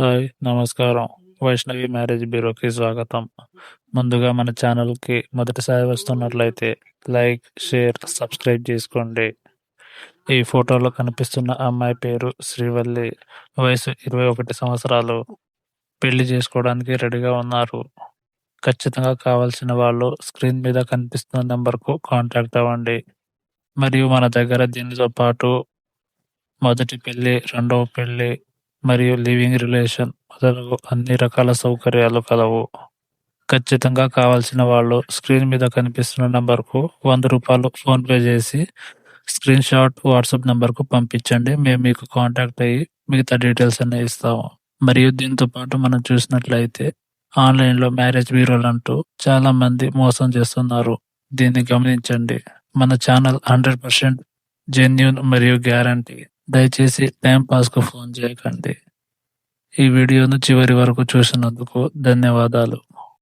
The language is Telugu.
హాయ్ నమస్కారం. వైష్ణవి మ్యారేజ్ బ్యూరోకి స్వాగతం. ముందుగా మన ఛానల్కి మొదటిసారి వస్తున్నట్లయితే లైక్ షేర్ సబ్స్క్రైబ్ చేసుకోండి. ఈ ఫోటోలో కనిపిస్తున్న అమ్మాయి పేరు శ్రీవల్లి. వయసు ఇరవై ఒకటి సంవత్సరాలు. పెళ్ళి చేసుకోవడానికి రెడీగా ఉన్నారు. ఖచ్చితంగా కావాల్సిన వాళ్ళు స్క్రీన్ మీద కనిపిస్తున్న నెంబర్కు కాంటాక్ట్ అవ్వండి. మరియు మన దగ్గర దీనితో పాటు మొదటి పెళ్ళి రెండవ పెళ్ళి మరియు లివింగ్ రిలేషన్ మొదలగు అన్ని రకాల సౌకర్యాలు కలవు. ఖచ్చితంగా కావాల్సిన వాళ్ళు స్క్రీన్ మీద కనిపిస్తున్న నంబర్కు వంద రూపాయలు ఫోన్పే చేసి స్క్రీన్ షాట్ వాట్సాప్ నెంబర్కు పంపించండి. మేము మీకు కాంటాక్ట్ అయ్యి మిగతా డీటెయిల్స్ అన్ని ఇస్తాము. మరియు దీంతో పాటు మనం చూసినట్లయితే ఆన్లైన్లో మ్యారేజ్ బ్యూరోలు అంటూ చాలా మంది మోసం చేస్తున్నారు. దీన్ని గమనించండి. మన ఛానల్ హండ్రెడ్ పర్సెంట్ జెన్యున్ మరియు గ్యారంటీ. దయచేసి టైంపాస్కు ఫోన్ చేయకండి. ఈ వీడియోను చివరి వరకు చూసినందుకు ధన్యవాదాలు.